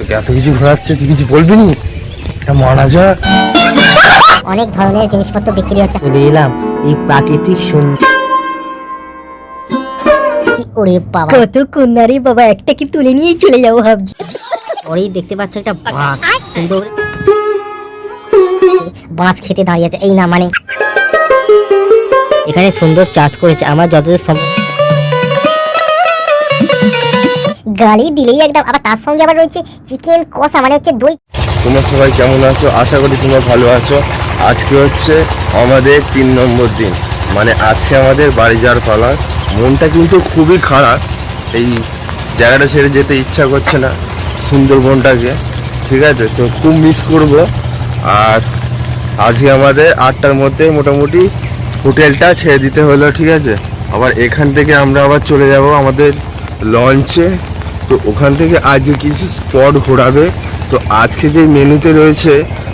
তোকে এত কিছু ঘোরাচ্ছে তুই কিছু বলবি নি? এটা মারা অনেক ধরনের জিনিসপত্র বিক্রি হচ্ছে। চলে এলাম এই প্রাকৃতিক সুন্দর ওরে বাবা। কত কন্যারে বাবা একটা কি তুলে নিয়ে চলে যাব ভাবছি। ওরেই দেখতে পাচ্ছ একটা বাঘ সুন্দর। বাঁশ খেতে দাঁড়িয়ে আছে এই না মানে। এখানে সুন্দর চাষ করেছে আমার যতদূর সম্ভব। গালি দিলেই একদম, আবার তার সঙ্গে আবার রয়েছে চিকেন কষা মানে হচ্ছে দই। তোমরা সবাই কেমন আছো? আশা করি তোমরা ভালো আছো। আজকে হচ্ছে আমাদের তিন নম্বর দিন। মানে আজকে আমাদের বাড়ি যাওয়ার পালা। মনটা কিন্তু খুবই খারাপ। এই জায়গাটা ছেড়ে যেতে ইচ্ছা করছে না সুন্দরবনটাকে। ঠিক আছে? তো খুব মিস করব। আর আজকে আমাদের আটটার মধ্যে মোটামুটি হোটেলটা ছেড়ে দিতে হলো, ঠিক আছে? আবার এখান থেকে আমরা আবার চলে যাব আমাদের লঞ্চে। তো ওখান থেকে আজকে কিছু স্পট ঘোরাবে। তো আজকে যে মেনুতে রয়েছে,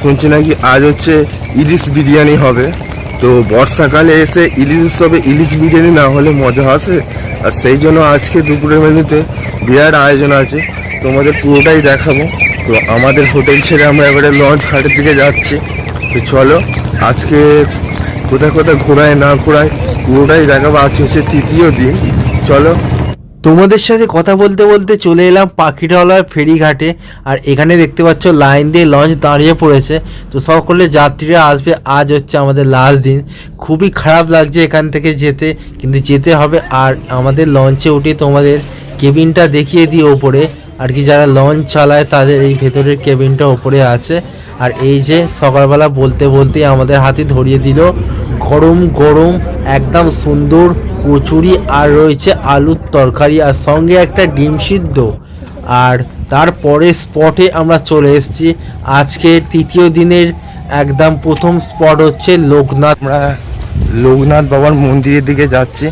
শুনছি নাকি আজ হচ্ছে ইলিশ বিরিয়ানি হবে। তো বর্ষাকালে এসে ইলিশ উৎসবে ইলিশ বিরিয়ানি না হলে মজা আসে। আর সেই জন্য আজকে দুপুরের মেনুতে বিরাট আয়োজন আছে। তোমাদের পুরোটাই দেখাবো। তো আমাদের হোটেল ছেড়ে আমরা এবারে লঞ্চ ঘাটের দিকে যাচ্ছি। তো চলো, আজকে কোথায় কোথায় ঘোরায় না ঘোরায় পুরোটাই দেখাবো। আজকে হচ্ছে তৃতীয় দিন। চলো তোমাদের সাথে কথা বলতে বলতে চলে এলাম পাখিটালয় ফেরিঘাটে, আর এখানে দেখতে পাচ্ছ লাইন দিয়ে লঞ্চ দাঁড়িয়ে পড়েছে। তো সকলে যাত্রীরা আসবে, আজ হচ্ছে আমাদের লাস্ট দিন। খুবই খারাপ লাগছে এখান থেকে যেতে, কিন্তু যেতে হবে। আর আমাদের লঞ্চে উঠে তোমাদের কেবিনটা দেখিয়ে দিই ওপরে। আর কি যারা লঞ্চ চালায় তাদের এই ভেতরের কেবিনটা ওপরে আছে। আর এই যে সকালবেলা বলতে বলতে আমাদের হাতে ধরিয়ে দিল। গরম গরম, একদম সুন্দর কচুরি আর রয়েছে আলুর তরকারি আর সঙ্গে একটা ডিম সিদ্ধ। আর তারপরে স্পটে আমরা চলে এসেছি। আজকের তৃতীয় দিনের একদম প্রথম স্পট হচ্ছে লোকনাথ। আমরা লোকনাথ বাবার মন্দিরের দিকে যাচ্ছি।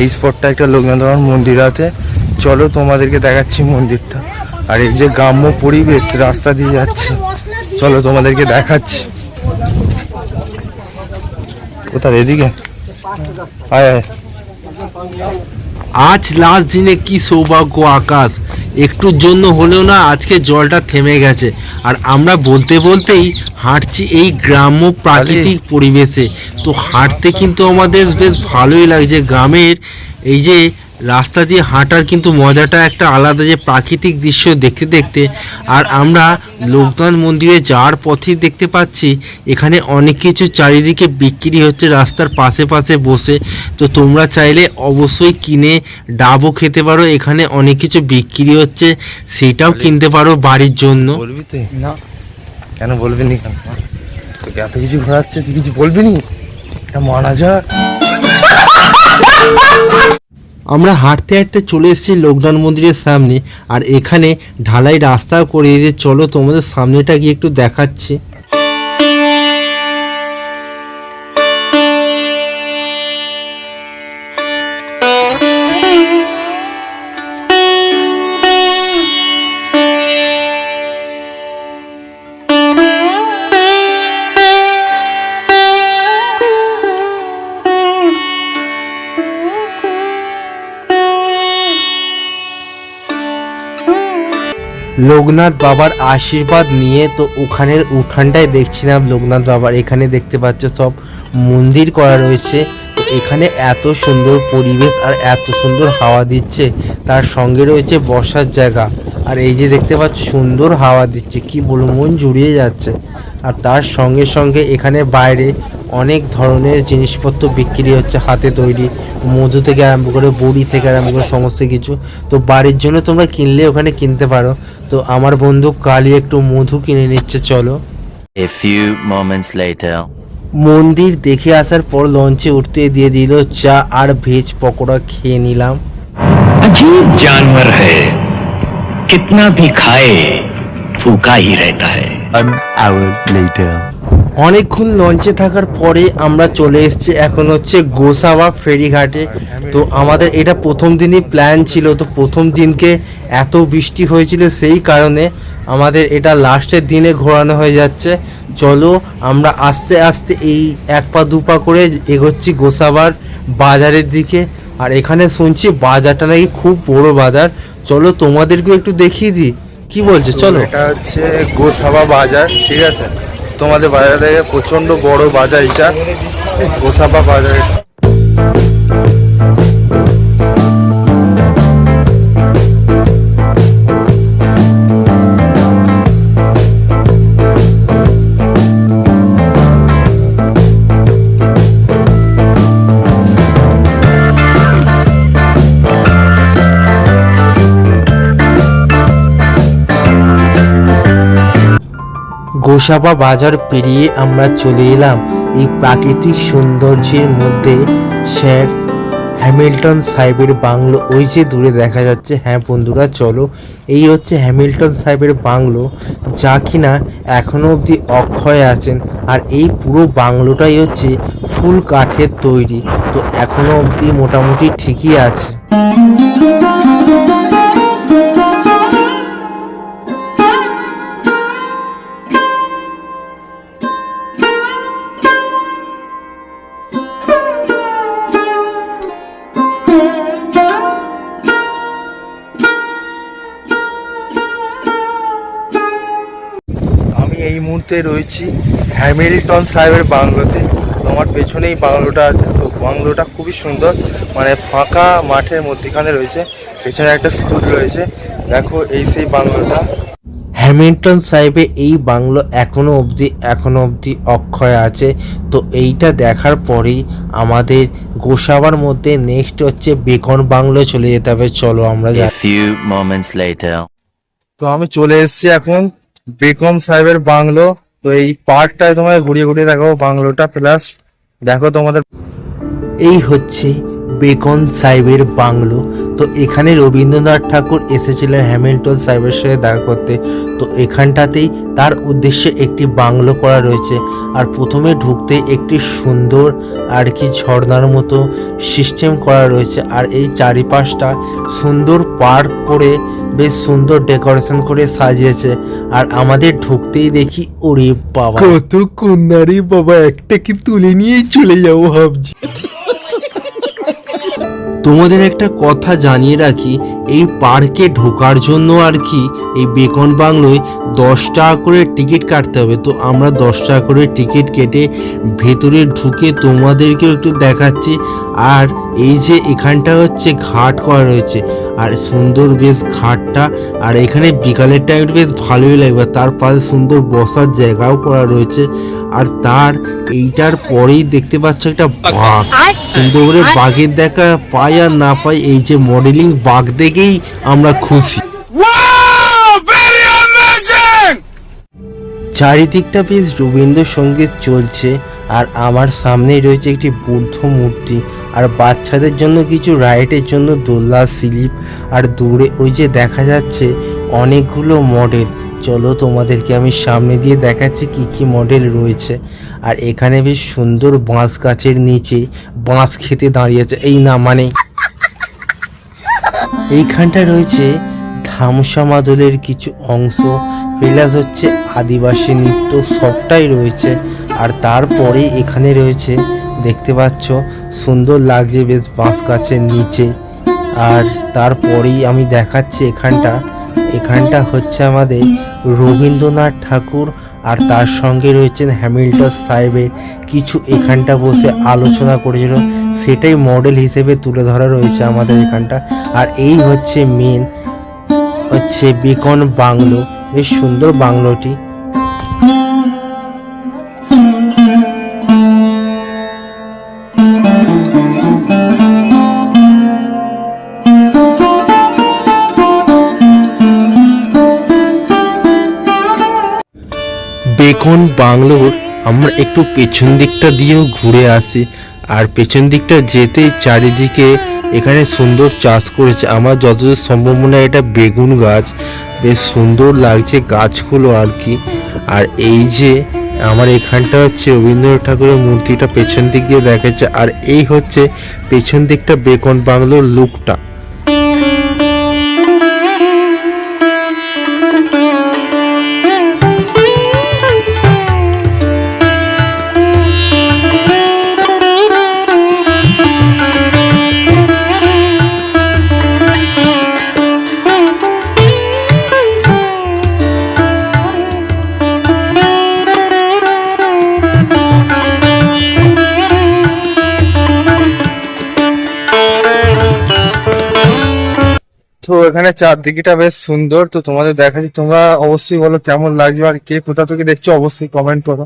এই স্পটটা একটা লোকনাথ বাবার মন্দির আছে। চলো তোমাদেরকে দেখাচ্ছি মন্দিরটা। আর এই যে গ্রাম্য পরিবেশ রাস্তা দিয়ে যাচ্ছে। চলো তোমাদেরকে দেখাচ্ছি। কোথায় এদিকে? আয় আয়। আজ লাস্ট দিনে কি সৌভাগ্য আকাশ। একটুর জন্য হলেও না আজকে জলটা থেমে গেছে। আর আমরা বলতে বলতেই হাঁটছি এই গ্রাম্য প্রাকৃতিক পরিবেশে। তো হাঁটতে কিন্তু আমাদের বেশ ভালোই লাগছে গ্রামের এই যে রাস্তা দিয়ে হাঁটার কিন্তু মজাটা একটা আলাদা যে প্রাকৃতিক দৃশ্য দেখতে দেখতে। আর আমরা লোকনাথ মন্দিরে যাওয়ার পথেই দেখতে পাচ্ছি এখানে অনেক কিছু চারিদিকে বিক্রি হচ্ছে রাস্তার পাশে পাশে বসে। তো তোমরা চাইলে অবশ্যই কিনে ডাবও খেতে পারো এখানে অনেক কিছু বিক্রি হচ্ছে সেটাও কিনতে পারো বাড়ির জন্য। বলবি তুই? না। কেন বলবি নি? তোকে এত কিছু ঘোরাচ্ছে তুই কিছু বলবি নি? এটা মারা যা আমরা হাঁটতে হাঁটতে চলে এসেছি লোকনাথ মন্দিরের সামনে, আর এখানে ঢালাই রাস্তা করে দিয়ে চলো তোমাদের সামনেটা গিয়ে একটু দেখাচ্ছি। লোকনাথ বাবার আশীর্বাদ নিয়ে তো ওখানের উঠানটাই দেখছিলাম লোকনাথ বাবার। এখানে দেখতে পাচ্ছ সব মন্দির করা রয়েছে। এখানে এত সুন্দর পরিবেশ আর এত সুন্দর হাওয়া দিচ্ছে। তার সঙ্গে রয়েছে বসার জায়গা। আর এই যে দেখতে পাচ্ছ সুন্দর হাওয়া দিচ্ছে। কি বলব, মন জুড়িয়ে যাচ্ছে। আর তার সঙ্গে সঙ্গে এখানে বাইরে অনেক ধরনের জিনিসপত্র বিক্রি হচ্ছে হাতে তৈরি মধু থেকে আরম্ভ করে বড়ি থেকে আরম্ভ করে সমস্ত কিছু তো বাড়ির জন্য তোমরা কিনলে ওখানে কিনতে পারো তো আমার বন্ধু কালি একটু মধু কিনে নিচ্ছে চলো A few moments later. মন্দির দেখে আসার পর লঞ্চে উঠতে দিয়ে দিল চা আর ভেজ পকোড়া খেয়ে নিলাম अजीब जानवर है कितना भी खाए फूका ही रहता है One hour later. অনেকক্ষণ লঞ্চে থাকার পরে আমরা চলে এসেছি এখন হচ্ছে গোসাবা ফেরিঘাটে। তো আমাদের এটা প্রথম দিনই প্ল্যান ছিল, তো প্রথম দিনকে এত বৃষ্টি হয়েছিল সেই কারণে আমাদের এটা লাস্টের দিনে ঘোরানো হয়ে যাচ্ছে। চলো আমরা আস্তে আস্তে এই এক পা দু পা করে এগোচ্ছি গোসাবার বাজারের দিকে। আর এখানে শুনছি বাজারটা নাকি খুব বড় বাজার। চলো তোমাদেরকেও একটু দেখিয়ে দিই। কি বলছো? চলো। এটা হচ্ছে গোসাবা বাজার, ঠিক আছে? তোমাদের বাজার থেকে প্রচণ্ড বড় বাজার এটা গোসাপা বাজার। গোসাবা বাজার পেরিয়ে আমরা চলে এলাম এই প্রাকৃতিক সৌন্দর্যের মধ্যে। স্যার হ্যামিল্টন সাহেবের বাংলো। ওই যে দূরে দেখা যাচ্ছে। হ্যাঁ বন্ধুরা, চলো। এই হচ্ছে হ্যামিল্টন সাহেবের বাংলো, যা কিনা এখনও অবধি অক্ষয় আছেন। আর এই পুরো বাংলোটাই হচ্ছে ফুল কাঠের তৈরি। তো এখনও অবধি মোটামুটি ঠিকই আছে। মুহূর্তে রয়েছি হ্যামিল্টন সাহেবের বাংলোতে। তোমার পেছনেই বাংলোটা আছে। তো বাংলোটা খুবই সুন্দর। মানে ফাঁকা মাঠের মধ্যখানে রয়েছে। পেছনে একটা স্কুল রয়েছে। দেখো এই সেই বাংলোটা। হ্যামিল্টন সাহেবের এই বাংলো এখনও অবধি এখনও অবধি অক্ষয় আছে। তো এইটা দেখার পরেই আমাদের গোসাবার মধ্যে নেক্সট হচ্ছে বেকন বাংলো চলে যেতে হবে। চলো আমরা তো আমি চলে এসেছি এখন বেগম সাহেবের বাংলো। তো এই পার্কটায় তোমায় ঘুরিয়ে ঘুরিয়ে দেখাবো বাংলোটা প্লাস দেখো তোমাদের এই হচ্ছে বেকন সাহেবের বাংলো। তো এখানে রবীন্দ্রনাথ ঠাকুর এসেছিলেন হ্যামিল্টন সাহেবের সাথে দেখা করতে। তো এখানটাতেই তার উদ্দেশ্যে একটি বাংলো করা রয়েছে। আর প্রথমে ঢুকতে একটি সুন্দর আর কি ঝর্ণার মতো সিস্টেম করা রয়েছে। আর এই চারিপাশটা সুন্দর পার্ক করে বেশ সুন্দর ডেকোরেশন করে সাজিয়েছে। আর আমাদের ঢুকতেই দেখি ওরে বাবা। কত কন্যারে বাবা একটা কি তুলে নিয়ে চলে যাব ভাবছি। তোমাদের একটা কথা জানিয়ে রাখি এই পার্কে ঢোকার জন্য আর কি এই বেকন বাংলোয় দশ টাকা করে টিকিট কাটতে হবে। তো আমরা দশ টাকা করে টিকিট কেটে ভেতরে ঢুকে তোমাদেরকেও একটু দেখাচ্ছি। আর এই যে এখানটা হচ্ছে ঘাট করা রয়েছে। আর সুন্দর বেশ ঘাটটা। আর এখানে বিকালের টাইম বেশ ভালোই লাগবে। তার পাশে সুন্দর বসার জায়গাও করা রয়েছে। আর তার এইটার পরেই দেখতে পাচ্ছ একটা বাঘ। সুন্দর করে বাঘের দেখা পাই আর না পাই এই যে মডেলিং বাঘ দেখেই আমরা খুশি। চারিদিকটা বেশ রবীন্দ্রসঙ্গীত চলছে আর আমার সামনেই রয়েছে একটি বুদ্ধ মূর্তি আর বাচ্চাদের জন্য কিছু রাইডের জন্য দোলনা স্লিপ আর দূরে ওই যে দেখা যাচ্ছে অনেকগুলো মডেল চলো তোমাদেরকে আমি সামনে দিয়ে দেখাচ্ছি কি কি মডেল রয়েছে। আর এখানে বেশ সুন্দর বাঁশ গাছের নিচে বাঁশ খেতে দাঁড়িয়েছে এই না মানে এইখানটা রয়েছে ধামসা মাদলের কিছু অংশ। প্লাস হচ্ছে আদিবাসী নৃত্য সবটাই রয়েছে। আর তারপরে এখানে রয়েছে, দেখতে পাচ্ছ, সুন্দর লাগছে বেশ বাঁশ গাছের নিচে। আর তারপরেই আমি দেখাচ্ছি এখানটা। এখানটা হচ্ছে আমাদের রবীন্দ্রনাথ ঠাকুর আর তার সঙ্গে রয়েছেন হ্যামিল্টন সাহেবের কিছু এখানটা বসে আলোচনা করেছিল। সেটাই মডেল হিসেবে তুলে ধরা রয়েছে আমাদের এখানটা। আর এই হচ্ছে মেন হচ্ছে বেকন বাংলো। বেশ সুন্দর বাংলোটি। বেকন বাংলোর, আমরা একটু পেছন দিকটা দিয়েও ঘুরে আসি। আর পেছন দিকটা যেতেই চারিদিকে এখানে সুন্দর চাষ করেছে। আমার যতদূর সম্ভব মনে হয় এটা বেগুন গাছ। বেশ সুন্দর লাগছে গাছগুলো আর কি। আর এই যে আমার এখানটা হচ্ছে রবীন্দ্রনাথ ঠাকুরের মূর্তিটা পেছন দিক দিয়ে দেখাচ্ছে। আর এই হচ্ছে পেছন দিকটা বেকন বাংলোর লুকটা। তো এখানে চারদিকটা বেশ সুন্দর। তো তোমাদের দেখাচ্ছি তোমরা অবশ্যই বলো কেমন লাগছে আর কে কোথা থেকে দেখছ অবশ্যই কমেন্ট করো।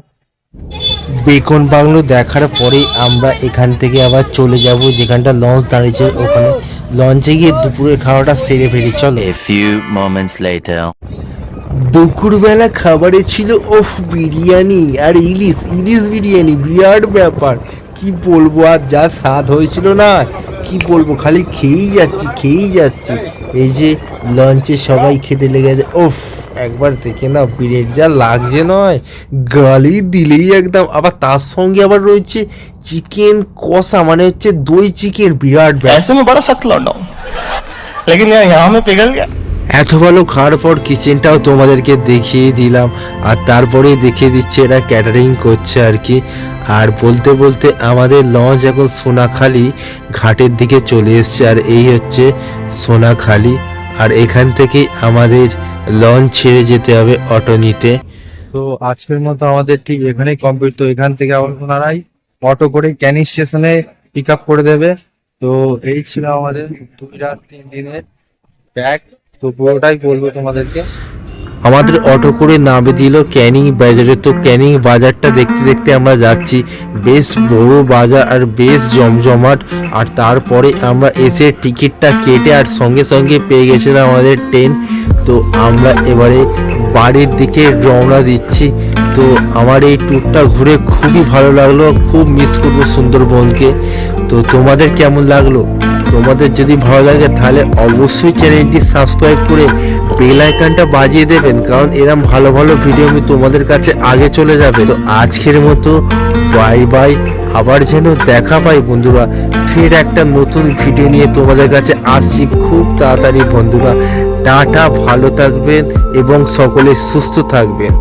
বেকন বাংলো দেখার পরে আমরা এখান থেকে আবার চলে যাব যেখানটা লঞ্চ দাঁড়িয়েছে ওখানে। লঞ্চে গিয়ে দুপুরের খাওয়াটা সেরে ফেরি চলো। A few moments later. দুপুরবেলা খাবারে ছিল ওফ বিরিয়ানি আর ইলিশ। ইলিশ বিরিয়ানি বিরাট ব্যাপার। কি বলব আর যা স্বাদ হয়েছিল না কি বলব খালি খেয়েই যাচ্ছি খেয়েই যাচ্ছি। এই যে লঞ্চে সবাই খেতে লেগে গেছে ওফ একবার দেখে না বিরিয়ানি যা লাগছে নয় গালি দিলেই একদম আবার তার সঙ্গে আবার রয়েছে চিকেন কষা মানে হচ্ছে দই চিকেন বিরাট ব্যাপার ऐसे में बड़ा सख्त लौटा हूं लेकिन यार यहाँ में पिघल गया এত ভালো খাওয়ার পর কিচেনটাও তোমাদেরকে দেখিয়ে দিলাম। আর তারপরে দেখিয়ে দিচ্ছে এরা ক্যাটারিং করছে আর কি। আর বলতে বলতে আমাদের লঞ্চ এখন সোনাখালি ঘাটের দিকে চলে এসছে। আর এই হচ্ছে সোনাখালি। আর এখান থেকেই আমাদের লঞ্চ ছেড়ে যেতে হবে অটো নিতে। তো আজকের মতো আমাদের ঠিক এখানেই কমপ্লিট তো এখান থেকে আবার ওনারাই অটো করে ক্যানিং স্টেশনে পিক আপ করে দেবে। তো এই ছিল আমাদের দুই রাত তিন দিনের ব্যাগ তো পুরোটাই বলব তোমাদেরকে। আমাদের অটো করে নামে দিল ক্যানিং বাজারে। তো ক্যানিং বাজারটা দেখতে দেখতে আমরা যাচ্ছি। বেশ বড় বাজার আর বেশ জমজমাট। আর তারপরে আমরা এসে টিকিটটা কেটে আর সঙ্গে সঙ্গে পেয়ে গেছিলাম আমাদের ট্রেন। তো আমরা এবারে বাড়ির দিকে রওনা দিচ্ছি। তো আমার এই ট্যুরটা ঘুরে খুবই ভালো লাগল। খুব মিস করব সুন্দরবনকে। তো তোমাদের কেমন লাগল? তোমাদের যদি ভালো লাগে তাহলে অবশ্যই চ্যানেলটি সাবস্ক্রাইব করে বেল আইকনটা বাজিয়ে দেবেন, কারণ এরম ভালো ভালো ভিডিও আমি তোমাদের কাছে আগে চলে যাবে। তো আজকের মতো বাই বাই, আবার যেন দেখা পাই বন্ধুরা, ফের একটা নতুন ভিডিও নিয়ে তোমাদের কাছে আসছি। খুব তাড়াতাড়ি বন্ধুরা, টাটা, ভালো থাকবেন এবং সকলে সুস্থ থাকবেন।